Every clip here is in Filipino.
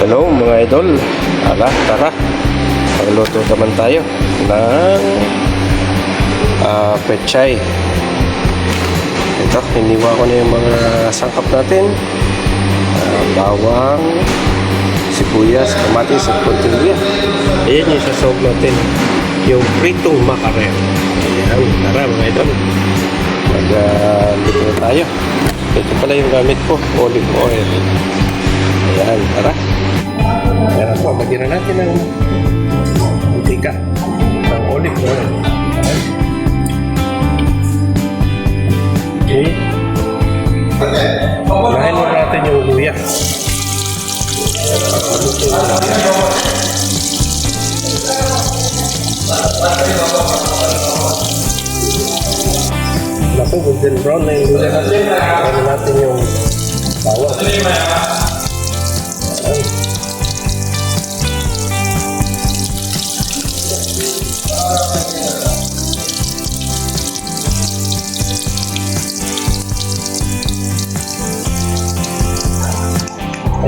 Hello mga idol. Ala, tara. Magluto naman tayo ng uh, pechay. Ito, hiniwa ko na yung mga sangkap natin. Ah, bawang, sibuyas, kamatis at tortilla. Ayan yung sasawag natin. Yung pritong makarel. Ayan, tara mga idol. Mag-luto na tayo. Ito pala yung gamit ko, olive oil. Ayan, tara. Ayan po, lagyan na natin ng mantika ng olive oil. Ayan. Okay. Unahin muna natin yung luya. Naku, golden brown na yung luya natin. Unahin natin yung bawang.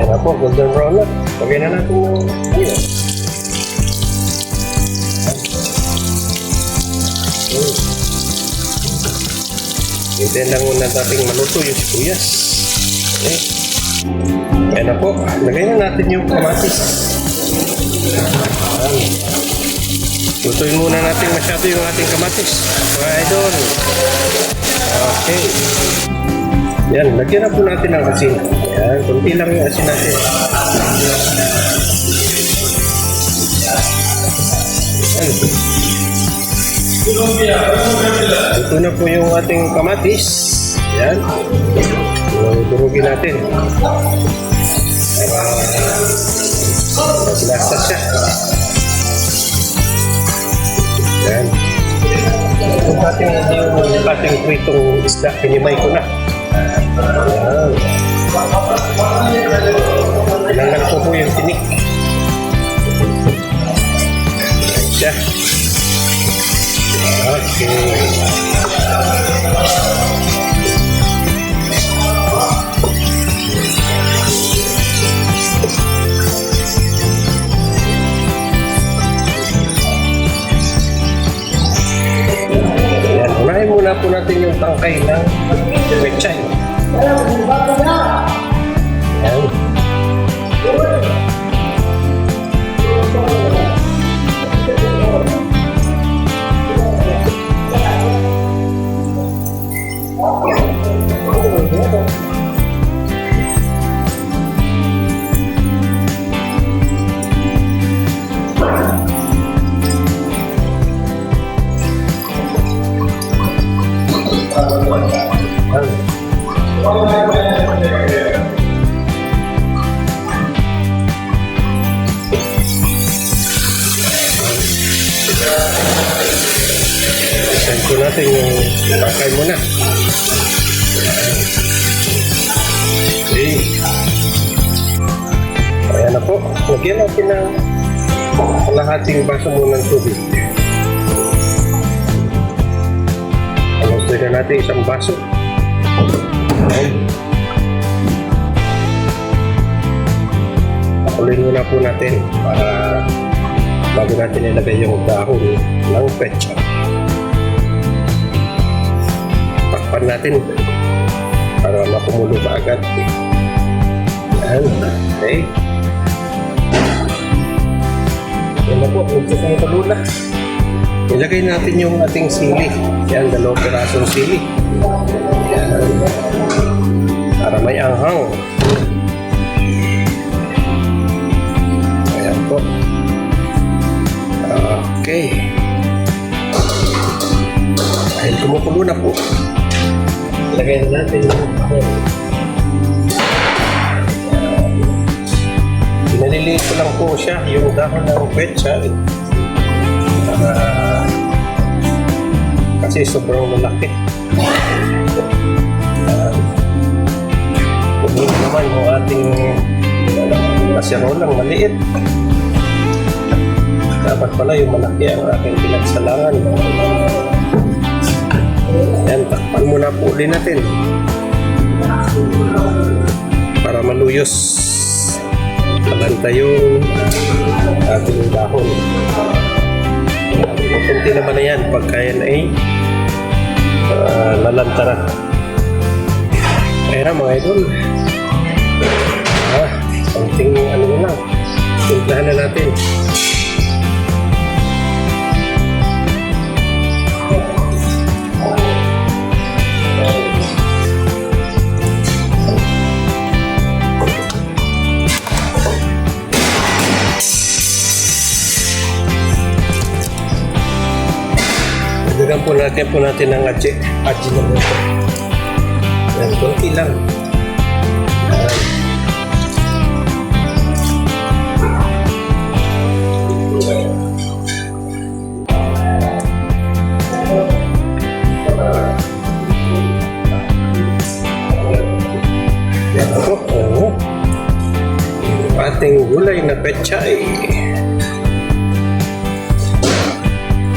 Ayan. Ayan na po, golden brown na. Lagyan na natin luya. Mm. Hintayin lang muna natin maluto yung sibuyas. Okay. Ayan na po. Lagyan na natin yung kamatis. Ayan. Lutuin muna natin masyado yung ating kamatis. Mga idol. Okay. Yan, lagyan na po natin ng asin. Yan, kunti lang yung asin natin. Yan. Ito na po yung ating kamatis. Yan. Durugin natin. Maglasa siya. Yan. Yung ating, yung ating pritong isda, pinimay ko na. Yan. Kailangan ko po yung tinik. Siya. Okay. Yan, unahin muna po natin yung tangkay ng pechay. Yan. Send ko natin yung tangkay muna. Okay. Ayan na po. Lagyan natin ng kalahating baso muna ng tubig. Alas na natin isang baso. Ayan. Pakuloy muna po natin para bago natin ilagay yung dahon ng pecha. Takpan natin para makumulo pa agad. Yan. Okay. Yan na po. Ito kong kalula. Ilagay natin yung ating sili. Yan, dalawang pirasong sili. Yan. Para may anghang. Ayan po. Okay. Dahil kumukulo na po. Lagay na natin yung dahon. Pinaliliit ko lang po siya, yung dahon ng petsa. Para kasi sobrang malaki. Uh, naman yung ating kasirolang maliit. Dapat pala yung malaki ang aking pinagsalangan. Yan, takpan muna po ulit natin. Para maluyos. lalanta yung uh, ating dahon. Kunti naman na yan pagka yan ay uh, lalanta na. Kaya na mga idol. Ah, konting ano na lang. Timplahan na natin. Dagdagan po natin po natin ng adji, adji na po ito. Yan, konti lang. Yan. Yan po, oo. Ating gulay na pechay.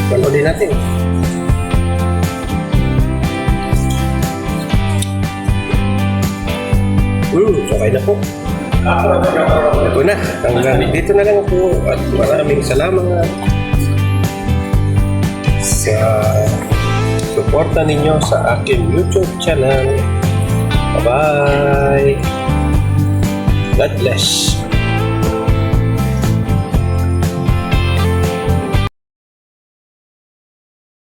Panoodin natin. Hmm, okay na po. Ito na. Hanggang dito na lang po. At maraming salamat sa suporta ninyo sa aking YouTube channel. Bye-bye. God bless.